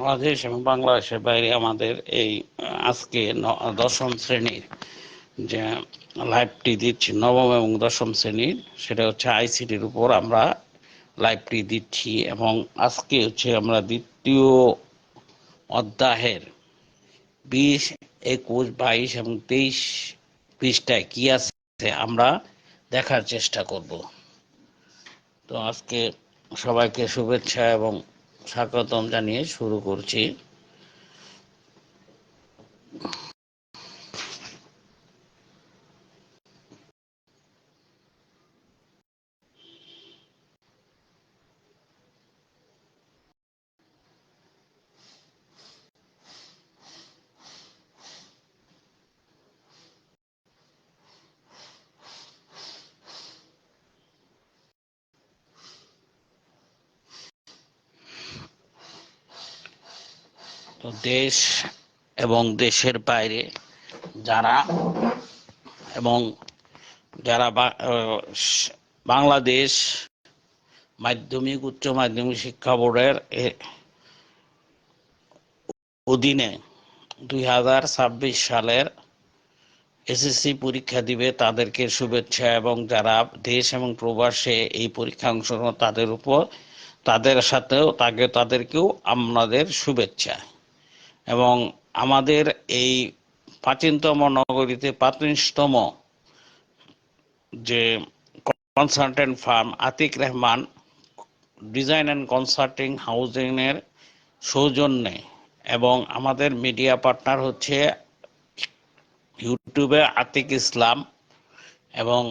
বাংলাদেশ এবং বাংলাদেশের বাইরে আমাদের এই আজকে দশম শ্রেণির যে লাইভটি দিচ্ছি, নবম এবং দশম শ্রেণির, সেটা হচ্ছে আইসিটির উপর আমরা লাইভটি দিচ্ছি এবং আজকে হচ্ছে আমরা দ্বিতীয় অধ্যায়ের বিশ, একুশ, বাইশ এবং তেইশ পৃষ্ঠায় কি আছে আমরা দেখার চেষ্টা করব। তো আজকে সবাইকে শুভেচ্ছা এবং স্বাগতম জানিয়ে শুরু করছি। তো দেশ এবং দেশের বাইরে যারা এবং যারা বাংলাদেশ মাধ্যমিক, উচ্চ মাধ্যমিক শিক্ষা বোর্ডের অধীনে দুই হাজার ছাব্বিশ সালের এসএসসি পরীক্ষা দিবে তাদেরকে শুভেচ্ছা এবং যারা দেশ এবং প্রবাসে এই পরীক্ষা অংশগ্রহণ তাদের উপর, তাদের সাথেও তাকে, তাদেরকেও আমাদের শুভেচ্ছা। এবং আমাদের এই প্রাচীনতম নগরীতে প্রাচীনতম যে consultant firm Atik Rahman design and consulting housing এর সৌজন্যে এবং আমাদের মিডিয়া পার্টনার হচ্ছে ইউটিউবে আতিক ইসলাম এবং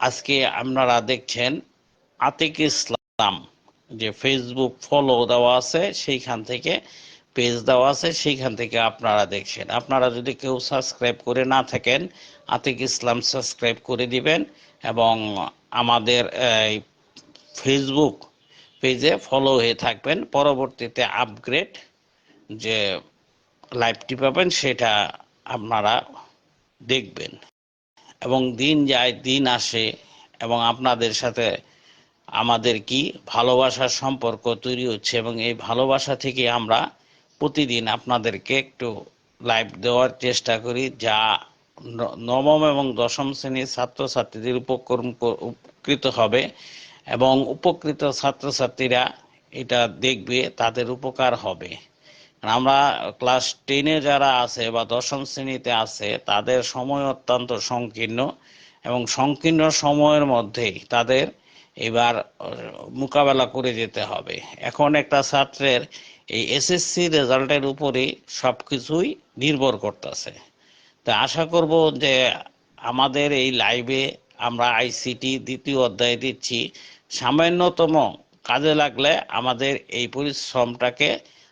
আজকে আপনারা দেখছেন আতিক ইসলাম যে ফেসবুক ফলো দেওয়া আছে সেইখান থেকে পেজ দেওয়া আছে, সেইখান থেকে আপনারা দেখছেন। আপনারা যদি কেউ সাবস্ক্রাইব করে না থাকেন, আতিক ইসলাম সাবস্ক্রাইব করে দিবেন এবং আমাদের এই ফেসবুক পেজে ফলো হয়ে থাকবেন। পরবর্তীতে আপগ্রেড যে লাইভটি পাবেন, সেটা আপনারা দেখবেন। এবং দিন যায়, দিন আসে এবং আপনাদের সাথে আমাদের কি ভালোবাসার সম্পর্ক তৈরি হচ্ছে এবং এই ভালোবাসা থেকে আমরা প্রতিদিন আপনাদেরকে একটু লাইভ দেওয়ার চেষ্টা করি, যা নবম এবং দশম শ্রেণির ছাত্রছাত্রীদের উপকর উপকৃত হবে এবং উপকৃত ছাত্রছাত্রীরা এটা দেখবে, তাদের উপকার হবে। আমরা ক্লাস টেনে যারা আছে বা দশম শ্রেণীতে আছে, তাদের সময় অত্যন্ত সংকীর্ণ এবং সংকীর্ণ সময়ের মধ্যেই তাদের এবার মোকাবেলা করে যেতে হবে। এখন একটা ছাত্রের এই এসএসসি রেজাল্টের উপরে সব কিছুই নির্ভর করতেছে। তা আশা করব যে আমাদের এই লাইভে আমরা আইসিটি দ্বিতীয় অধ্যায় দিচ্ছি। সামান্যতম কাজে লাগলে আমাদের এই পরিশ্রমটাকে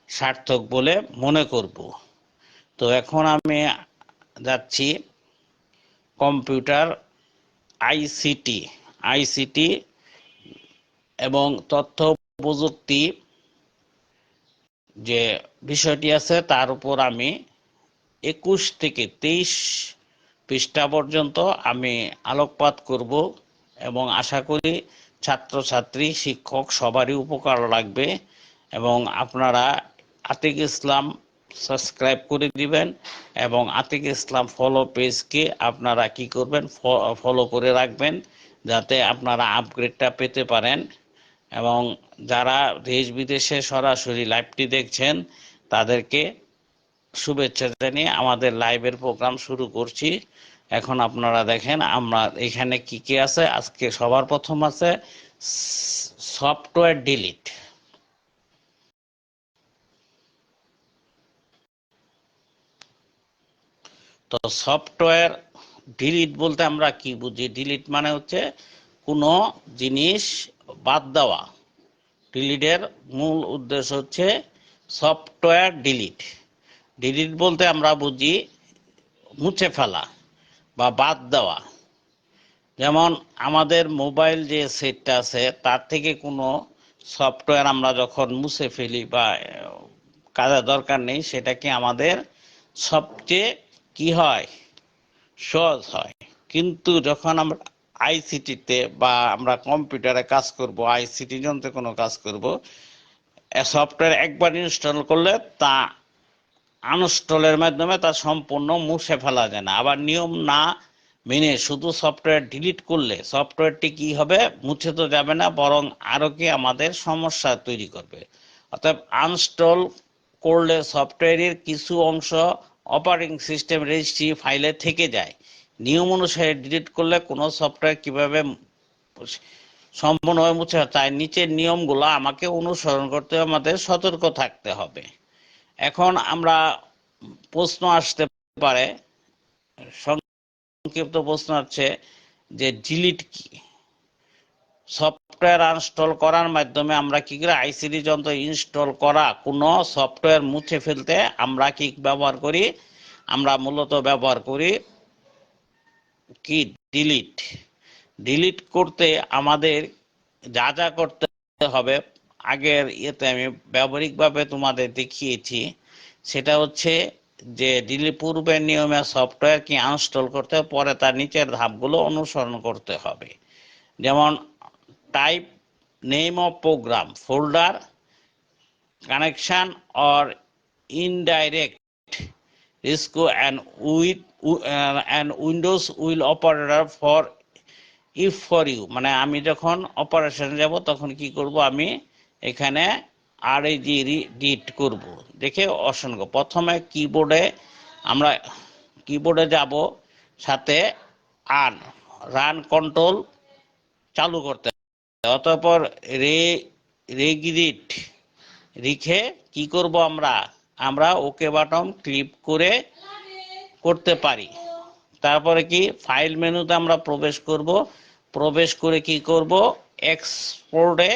সার্থক বলে মনে করব। তো এখন আমি যাচ্ছি কম্পিউটার আইসিটি আইসিটি এবং তথ্য প্রযুক্তি যে বিষয়টি আছে, তার উপর আমি একুশ থেকে তেইশ পৃষ্ঠা পর্যন্ত আমি আলোকপাত করব এবং আশা করি ছাত্রছাত্রী, শিক্ষক সবারই উপকার লাগবে এবং আপনারা আতিক ইসলাম সাবস্ক্রাইব করে দিবেন এবং আতিক ইসলাম ফলো পেজকে আপনারা কি করবেন ফলো করে রাখবেন যাতে আপনারা আপগ্রেডটা পেতে পারেন। এবং যারা দেশ বিদেশে সরাসরি লাইভটি দেখছেন, তাদেরকে শুভেচ্ছা জানিয়ে আমাদের লাইভের প্রোগ্রাম শুরু করছি। এখন আপনারা দেখেন আমরা এখানে কি কি আছে। আজকে সবার প্রথম আছে সফটওয়্যার ডিলিট তো সফটওয়্যার ডিলিট বলতে আমরা কি বুঝি? ডিলিট মানে হচ্ছে কোনো জিনিস বাদ দেওয়া। ডিলিটের মূল উদ্দেশ্য হচ্ছে সফটওয়্যার ডিলিট। ডিলিট বলতে আমরা বুঝি মুছে ফেলা বা বাদ দেওয়া। যেমন আমাদের মোবাইল যে সেটটা আছে, তার থেকে কোনো সফটওয়্যার আমরা যখন মুছে ফেলি বা কাজের দরকার নেই সেটাকে আমাদের সবচেয়ে কি হয়? সহজ হয়। কিন্তু যখন আমরা আইসিটিতে বা আমরা কম্পিউটারে কাজ করব, আইসিটি যন্ত্রে কোনো কাজ করব সফটওয়্যার একবার ইনস্টল করলে তা আনস্টলের মাধ্যমে তা সম্পূর্ণ মুছে ফেলা যায় না। আবার নিয়ম না মেনে শুধু সফটওয়্যার ডিলিট করলে সফটওয়্যারটি কি হবে, মুছে তো যাবে না, বরং আরও কি আমাদের সমস্যা তৈরি করবে। অর্থাৎ আনস্টল করলে সফটওয়্যারের কিছু অংশ অপারেটিং সিস্টেম রেজিস্ট্রি ফাইলে থেকে যায়। নিয়ম অনুসারে ডিলিট করলে কোনো সফটওয়্যার কীভাবে সম্পূর্ণভাবে মুছে তাই নিচের নিয়মগুলো আমাকে অনুসরণ করতে আমাদের সতর্ক থাকতে হবে। এখন আমরা প্রশ্ন আসতে পারে, সংক্ষিপ্ত প্রশ্ন হচ্ছে যে ডিলিট কি? সফটওয়্যার আনস্টল করার মাধ্যমে আমরা কি করে আইসিডি যন্ত্র ইনস্টল করা, কোনো সফটওয়্যার মুছে ফেলতে আমরা কি ব্যবহার করি? আমরা মূলত ব্যবহার করি কি ডিলিট ডিলিট করতে আমাদের যা যা করতে হবে আগের ইয়েতে আমি ব্যবহারিকভাবে তোমাদের দেখিয়েছি সেটা হচ্ছে যে ডিলি পূর্বের নিয়মে সফটওয়্যার কি আনস্টল করতে হবে, পরে তার নিচের ধাপগুলো অনুসরণ করতে হবে। যেমন type name of program folder connection or indirect risk and with and Windows will operator for if for you মানে আমি যখন অপারেশন যাব, তখন কি করব আমি? এখানে আর এই জি ডিট করব। দেখে অসংখ্য। প্রথমে কিবোর্ডে আমরা কিবোর্ডে যাব, সাথে আন রান কন্ট্রোল চালু করতে। অতঃপর রে রেগিডিট রেখে কি করব আমরা? আমরা ওকে বাটন ক্লিক করে করতে পারি। তারপরে কি? ফাইল মেনুতে আমরা প্রবেশ করব। প্রবেশ করে কি করব? এক্সপোর্টে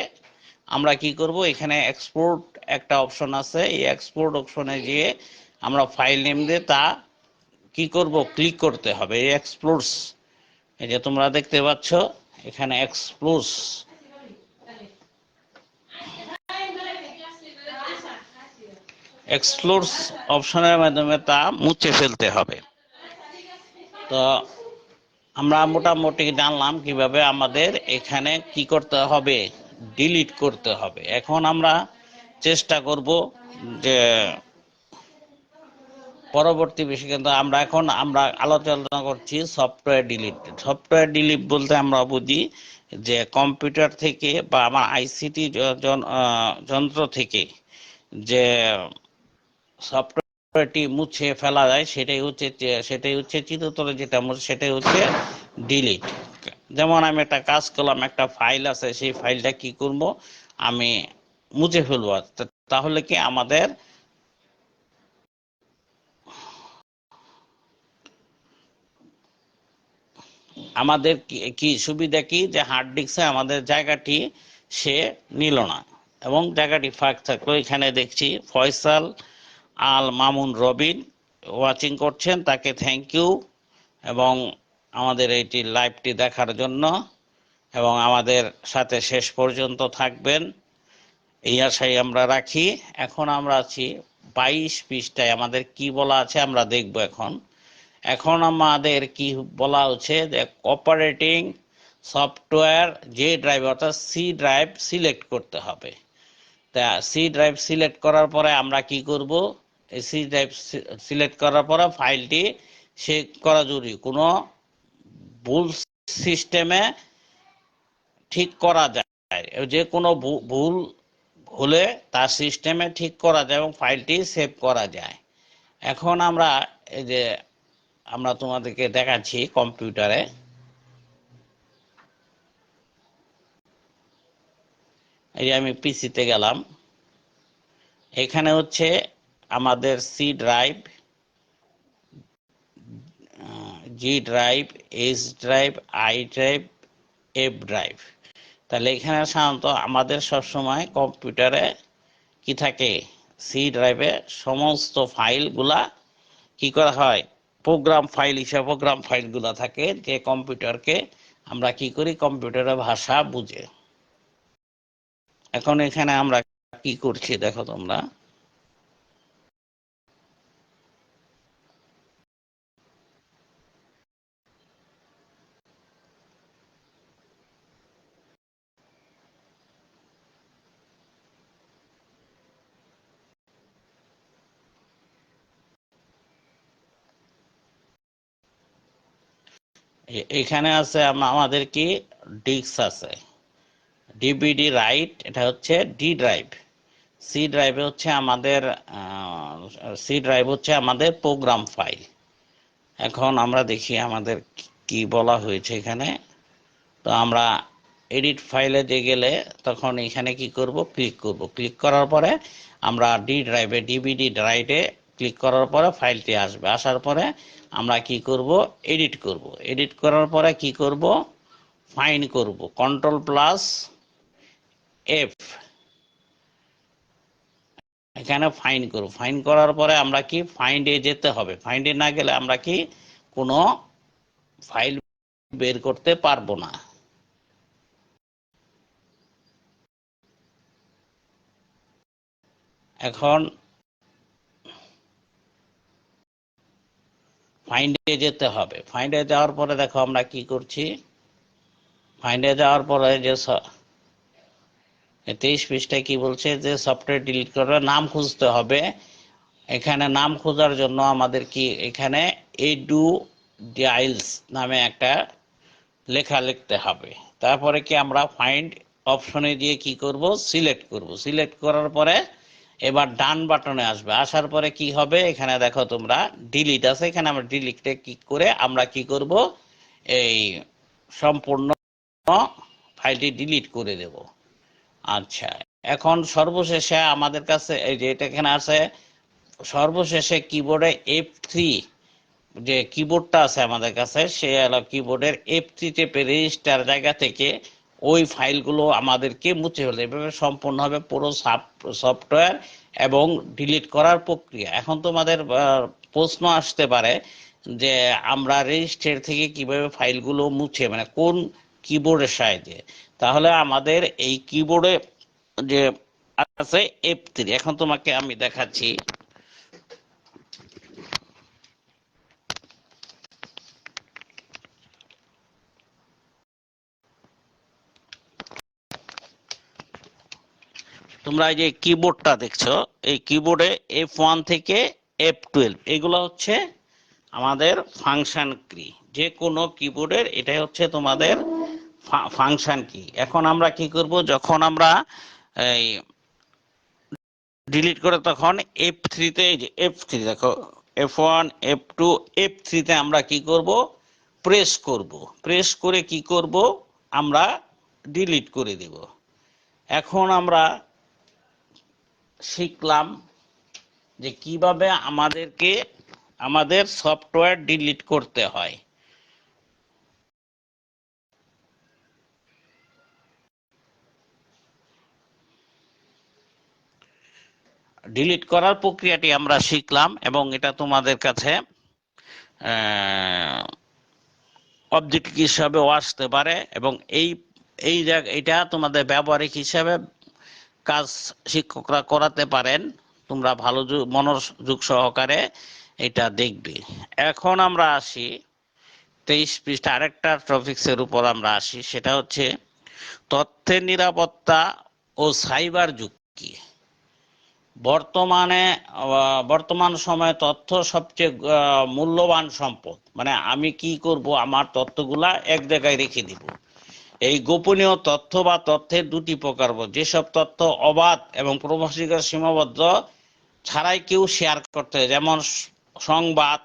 আমরা কি করব? এখানে এক্সপোর্ট একটা অপশন আছে। এই এক্সপোর্ট অপশনে গিয়ে আমরা ফাইল নেম দিয়ে তা কি করব? ক্লিক করতে হবে। এই এক্সপ্লোরস এই যে তোমরা দেখতে পাচ্ছ, এখানে এক্সপ্লোরস এক্সপ্লোরস অপশনের মাধ্যমে তা মুছে ফেলতে হবে। তো আমরা মোটামুটি জানলাম কীভাবে আমাদের এখানে কি করতে হবে ডিলিট করতে হবে। এখন আমরা চেষ্টা করব যে পরবর্তী বিষয় কিন্তু আমরা এখন আমরা আলোচনা করছি সফটওয়্যার ডিলিট সফটওয়্যার ডিলিট বলতে আমরা বুঝি যে কম্পিউটার থেকে বা আমার আইসিটি যন্ত্র থেকে যে সফটওয়্যারটি মুছে ফেলা যায়, সেটাই হচ্ছে সেটাই হচ্ছে চিরতরে যেটা সেটাই হচ্ছে ডিলিট যেমন আমি একটা কাজ করলাম, একটা ফাইল আছে, সেই ফাইলটা কি করব? আমি মুছে ফেলব। তাহলে কি আমাদের আমাদের কি- কি সুবিধা কি? যে হার্ড ডিস্কে আমাদের জায়গাটি সে নিল না এবং জায়গাটি ফাঁক থাকল। এখানে দেখছি ফয়সাল আল মামুন রবিন ওয়াচিং করছেন, তাকে থ্যাংক ইউ এবং আমাদের এইটি লাইভটি দেখার জন্য এবং আমাদের সাথে শেষ পর্যন্ত থাকবেন। এই আশাই আমরা রাখি। এখন আমরা আছি বাইশ পৃষ্ঠায়। আমাদের কি বলা আছে আমরা দেখব এখন। এখন আমাদের কি বলা হচ্ছে যে অপারেটিং সফটওয়্যার যে ড্রাইভ অর্থাৎ সি ড্রাইভ সিলেক্ট করতে হবে। তা সি ড্রাইভ সিলেক্ট করার পরে আমরা কি করব? এই সি ড্রাইভ সিলেক্ট করার পরে ফাইলটি সেভ করা জরুরি। কোনো ভুল সিস্টেমে ঠিক করা যায়। যে কোনো ভুল হলে তার সিস্টেমে ঠিক করা যায় এবং ফাইলটি সেভ করা যায়। এখন আমরা এই যে আমরা তোমাদেরকে দেখাচ্ছি কম্পিউটারে এই আমি পিসিতে গেলাম। এখানে হচ্ছে আমাদের C drive G drive H drive I drive F drive তাহলে এখানে সাধারণত আমাদের সবসময় কম্পিউটারে কি থাকে? সি ড্রাইভে সমস্ত ফাইলগুলা কি করা হয়? প্রোগ্রাম ফাইল হিসাবে প্রোগ্রাম ফাইলগুলা থাকে, যে কম্পিউটারকে আমরা কি করি? কম্পিউটারের ভাষা বুঝে। এখন এখানে আমরা কি করছি দেখো তোমরা। এখানে আছে আমাদের কি? ডিক্স আছে। ডিভিডি রাইট এটা হচ্ছে ডি ড্রাইভ সি ড্রাইভে হচ্ছে আমাদের সি ড্রাইভ হচ্ছে আমাদের প্রোগ্রাম ফাইল এখন আমরা দেখি আমাদের কি- কি বলা হয়েছে এখানে। তো আমরা এডিট ফাইলে যে গেলে তখন এখানে কি করব? ক্লিক করব। ক্লিক করার পরে আমরা ডি ড্রাইভে ডিবিডি ড্রাইভে ক্লিক করার পরে ফাইলটি আসবে। আসার পরে আমরা কি করব? এডিট করব। এডিট করার পরে কি করব? ফাইন করব। কন্ট্রোল প্লাস এফ এখানে ফাইন করব। ফাইন করার পরে আমরা কি ফাইন্ডে যেতে হবে? ফাইন্ডে না গেলে আমরা কি কোনো ফাইল বের করতে পারব না। এখন ফাইন্ডে যেতে হবে। ফাইন্ডে যাওয়ার পরে দেখো আমরা কি করছি? ফাইন্ডে যাওয়ার পরে যে তেইশ পৃষ্ঠায় কি বলছে যে সফটওয়্যার ডিলিট করার নাম খুঁজতে হবে। এখানে নাম খোঁজার জন্য আমাদের কি এখানে এডু ডাইলস নামে একটা লেখা লিখতে হবে। তারপরে কি আমরা ফাইন্ড অপশনে দিয়ে কি করব? সিলেক্ট করব। সিলেক্ট করার পরে এবার ডান বাটনে আসবে। আসার পরে কি হবে? এখানে দেখো তোমরা ডিলিট আছে। এখানে আমরা ডিলিটে ক্লিক করে আমরা কি করব? এই সম্পূর্ণ ফাইলটি ডিলিট করে দেব। আচ্ছা এখন সর্বশেষে আমাদের কাছে এই যে এটা এখানে আছে, সর্বশেষে কিবোর্ডে এফ থ্রি যে কিবোর্ডটা আছে আমাদের কাছে, সে হলো কিবোর্ডের এফ থ্রি টেপে রেজিস্টার জায়গা থেকে ওই ফাইলগুলো আমাদেরকে মুছে ফেলতে। এভাবে সম্পূর্ণ হবে পুরো সফটওয়্যার এবং ডিলিট করার প্রক্রিয়া এখন তোমাদের প্রশ্ন আসতে পারে যে আমরা রেজিস্টার থেকে কীভাবে ফাইলগুলো মুছে মানে কোন কিবোর্ডের সাহায্যে তাহলে আমাদের এই কিবোর্ডে যে আছে এফ থ্রি এখন তোমাকে আমি দেখাচ্ছি। তোমরা এই যে কিবোর্ডটা দেখছ, এই কিবোর্ডে এফ ওয়ান থেকে এফ টুয়েলভ এগুলো হচ্ছে আমাদের ফাংশন কি যে কোনো কিবোর্ডের এটাই হচ্ছে তোমাদের ফাংশন কি? এখন আমরা কি করব? যখন আমরা এই ডিলিট করে তখন এফ থ্রিতে এই যে এফ দেখো F one F two F থ্রিতে আমরা কি করব? প্রেস করব। প্রেস করে কি করব? আমরা ডিলিট করে দেব। এখন আমরা শিখলাম যে কীভাবে আমাদেরকে আমাদের সফটওয়্যার ডিলিট করতে হয়। ডিলিট করার প্রক্রিয়াটি আমরা শিখলাম এবং এটা তোমাদের কাছে অবজেক্ট হিসাবেও আসতে পারে এবং এই এই এটা তোমাদের ব্যবহারিক হিসাবে কাজ শিক্ষকরা করাতে পারেন। তোমরা ভালো মনোযোগ সহকারে এটা দেখবে। এখন আমরা আসি, তেইশ পৃষ্ঠা, আরেকটা টপিক্সের উপর আমরা আসি, সেটা হচ্ছে তথ্যের নিরাপত্তা ও সাইবার ঝুঁকি। বর্তমানে বর্তমান সময়ে তথ্য সবচেয়ে মূল্যবান সম্পদ। মানে আমি কি করব, আমার তথ্যগুলা এক জায়গায় রেখে দিব। এই গোপনীয় তথ্য বা তথ্যের দুটি প্রকার যেসব তথ্য অবাধ এবং প্রবাসীকে সীমাবদ্ধ ছাড়াই কেউ শেয়ার করতে যেমন সংবাদ,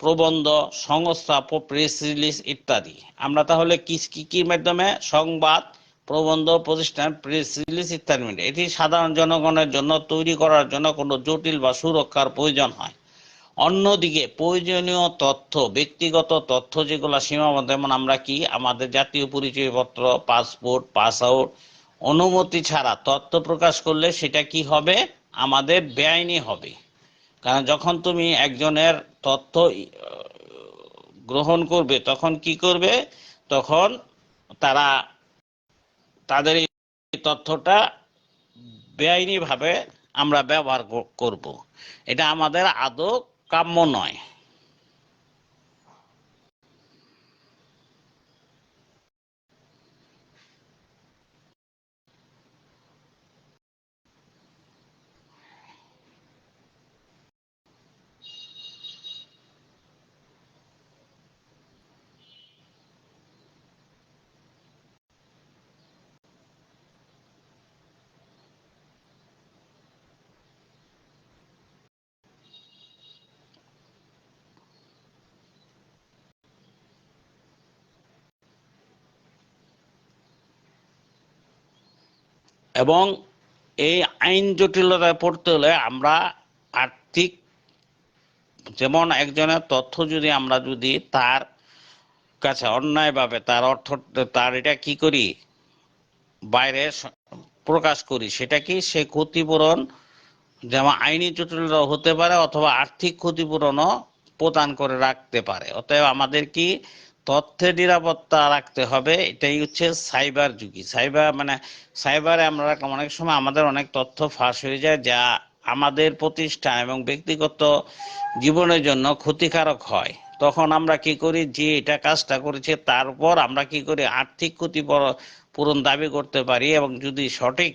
প্রবন্ধ, সংস্থা প্রেস রিলিজ ইত্যাদি। আমরা তাহলে কি কি মাধ্যমে সংবাদ প্রবন্ধ, প্রতিষ্ঠান প্রেস রিলিজ ইত্যাদি। এটি সাধারণ জনগণের জন্য তৈরি করার জন্য কোনো জটিল বা সুরক্ষার প্রয়োজন হয়। অন্যদিকে, প্রয়োজনীয় তথ্য, ব্যক্তিগত তথ্য যেগুলো সীমাবদ্ধ, যেমন আমরা কি, আমাদের জাতীয় পরিচয়পত্র, পাসপোর্ট পাস আউট অনুমতি ছাড়া তথ্য প্রকাশ করলে সেটা কি হবে? আমাদের বেআইনি হবে। কারণ যখন তুমি একজনের তথ্য গ্রহণ করবে, তখন কি করবে? তখন তারা তাদের এই তথ্যটা বেআইনি ভাবে আমরা ব্যবহার করব করব। এটা আমাদের আদৌ কাম্য নয়। এবং এই আইন জটিলতায় পড়তে হলে আমরা আর্থিক, যেমন একজনের তথ্য যদি আমরা যদি তার কাছে অন্যায়ভাবে তার অর্থ, তার এটা কি করি, বাইরে প্রকাশ করি, সেটা কি সে ক্ষতিপূরণ যেমন আইনি জটিলতা হতে পারে অথবা আর্থিক ক্ষতিপূরণও প্রদান করে রাখতে পারে। অতএব আমাদের কি তথ্যের নিরাপত্তা রাখতে হবে, এটাই হচ্ছে সাইবার যুগী সাইবার মানে সাইবারে আমরা অনেক সময় আমাদের অনেক তথ্য ফাঁস হয়ে যায় যা আমাদের প্রতিষ্ঠান এবং ব্যক্তিগত জীবনের জন্য ক্ষতিকারক হয়। তখন আমরা কি করি? যে এটা কাজটা করেছে, তারপর আমরা কি করি? আর্থিক ক্ষতি পূরণ দাবি করতে পারি এবং যদি সঠিক,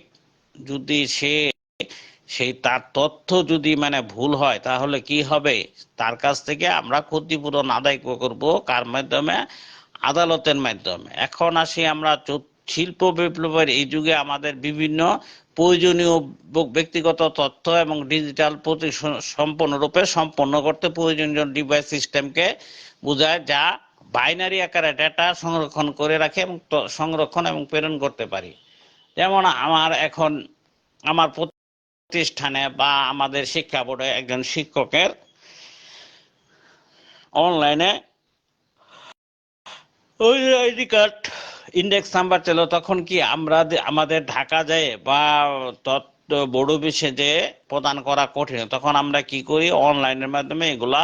যদি সে সেই তার তথ্য যদি মানে ভুল হয়, তাহলে কি হবে? তার কাছ থেকে আমরা ক্ষতিপূরণ আদায় করব কার মাধ্যমে? আদালতের মাধ্যমে। এখন আসি আমরা শিল্প বিপ্লবের এই যুগে আমাদের বিভিন্ন প্রয়োজনীয় ব্যক্তিগত তথ্য এবং ডিজিটাল প্রতি সম্পূর্ণরূপে সম্পন্ন করতে প্রয়োজনীয় ডিভাইস সিস্টেমকে বোঝায়, যা বাইনারি আকারে ডেটা সংরক্ষণ করে রাখে এবং সংরক্ষণ এবং প্রেরণ করতে পারি। যেমন আমার এখন, আমার প্রতিষ্ঠানে বা আমাদের শিক্ষা বোর্ডে একজন শিক্ষকের অনলাইনে ওই আইডি কার্ড ইন্ডেক্স নাম্বার ছিল, তখন কি আমরা আমাদের ঢাকা যায় বা তত্ত্ব বড় অফিসে যে প্রদান করা কঠিন। তখন আমরা কি করি? অনলাইনের মাধ্যমে এগুলা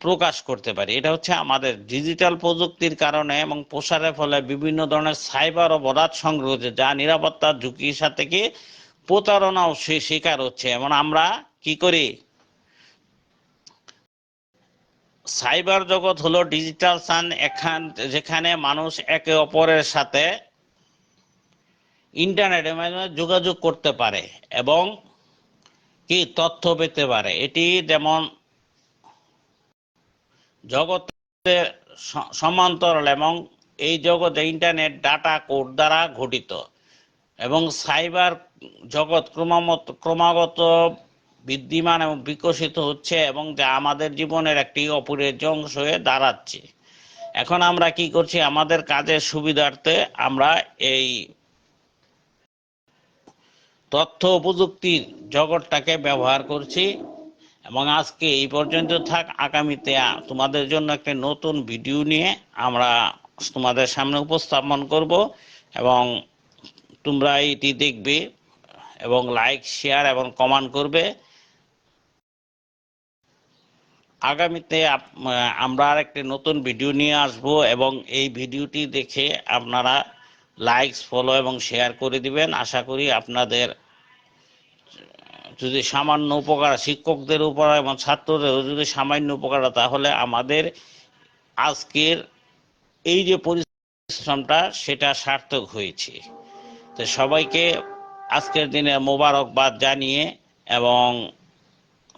প্রকাশ করতে পারি। এটা হচ্ছে আমাদের ডিজিটাল প্রযুক্তির কারণে এবং প্রসারের ফলে বিভিন্ন ধরনের সাইবার অপরাধ সংগ্রহ যা নিরাপত্তা ঝুঁকির সাথে কি প্রতারণাও সে শিকার হচ্ছে। এমন আমরা কি করি? সাইবার জগৎ হলো ডিজিটাল সান, এখান, যেখানে মানুষ একে অপরের সাথে ইন্টারনেটের মাধ্যমে যোগাযোগ করতে পারে এবং কি তথ্য পেতে পারে। এটি যেমন জগতের সমান্তরাল এবং এই জগতে ইন্টারনেট, ডাটা কোড দ্বারা ঘটিত এবং সাইবার জগৎ ক্রমাগত ক্রমাগত বিদ্যমান এবং বিকশিত হচ্ছে এবং যা আমাদের জীবনের একটি অপরিহার্য অংশ হয়ে দাঁড়াচ্ছে। এখন আমরা কি করছি? আমাদের কাজের সুবিধার্থে আমরা এই তথ্য প্রযুক্তির জগৎটাকে ব্যবহার করছি এবং আজকে এই পর্যন্ত থাক। আগামীতে তোমাদের জন্য একটা নতুন ভিডিও নিয়ে আমরা তোমাদের সামনে উপস্থাপন করব এবং তোমরা এটি দেখবে এবং লাইক, শেয়ার এবং কমেন্ট করবে। আগামীতে আমরা আর একটি নতুন ভিডিও নিয়ে আসব এবং এই ভিডিওটি দেখে আপনারা লাইকস, ফলো এবং শেয়ার করে দিবেন। আশা করি আপনাদের, যদি সামান্য উপকার শিক্ষকদের উপর এবং ছাত্রদেরও যদি সামান্য উপকার তাহলে আমাদের আজকের এই যে পরিশ্রমটা, সেটা সার্থক হয়েছে। তো সবাইকে আজকের দিনে মোবারকবাদ জানিয়ে এবং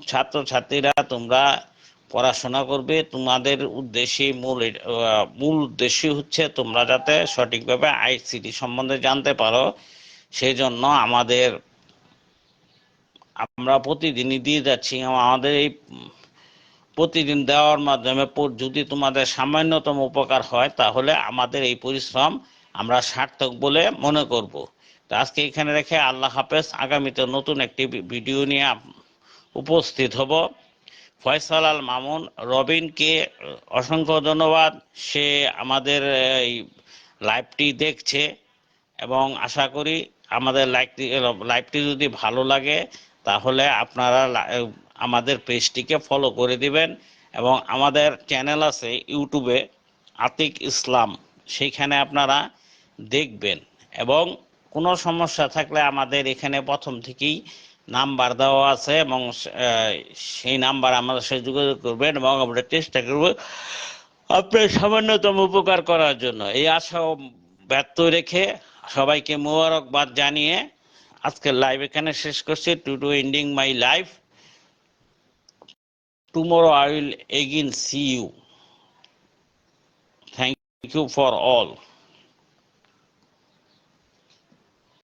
ছাত্রছাত্রীরা তোমরা পড়াশোনা করবে। তোমাদের উদ্দেশ্যে মূল মূল উদ্দেশ্য হচ্ছে তোমরা যাতে সঠিকভাবে আইসিটি সম্বন্ধে জানতে পারো। সেই জন্য আমাদের, আমরা প্রতিদিনই দিয়ে যাচ্ছি। আমাদের এই প্রতিদিন দেওয়ার মাধ্যমে যদি তোমাদের সামান্যতম উপকার হয়, তাহলে আমাদের এই পরিশ্রম আমরা সার্থক বলে মনে করব। তো আজকে এখানে রেখে আল্লাহ হাফেজ আগামীতে নতুন একটি ভিডিও নিয়ে উপস্থিত হব। ফয়সাল আল মামুন রবিনকে অসংখ্য ধন্যবাদ। সে আমাদের এই লাইভটি দেখছে এবং আশা করি আমাদের লাইভটি লাইভটি যদি ভালো লাগে, তাহলে আপনারা আমাদের পেজটিকে ফলো করে দিবেন এবং আমাদের চ্যানেল আছে ইউটিউবে আতিক ইসলাম, সেইখানে আপনারা দেখবেন। এবং কোনো সমস্যা থাকলে আমাদের এখানে প্রথম থেকেই নাম্বার দেওয়া আছে এবং সেই নাম্বার আমাদের সাথে যোগাযোগ করবেন এবং আমরা চেষ্টা করব আপনার সামান্যতম উপকার করার জন্য। এই আশা ব্যর্থ রেখে সবাইকে মোবারকবাদ জানিয়ে আজকের লাইভ এখানে শেষ করছি। To to ending my life tomorrow I will again see you thank you for all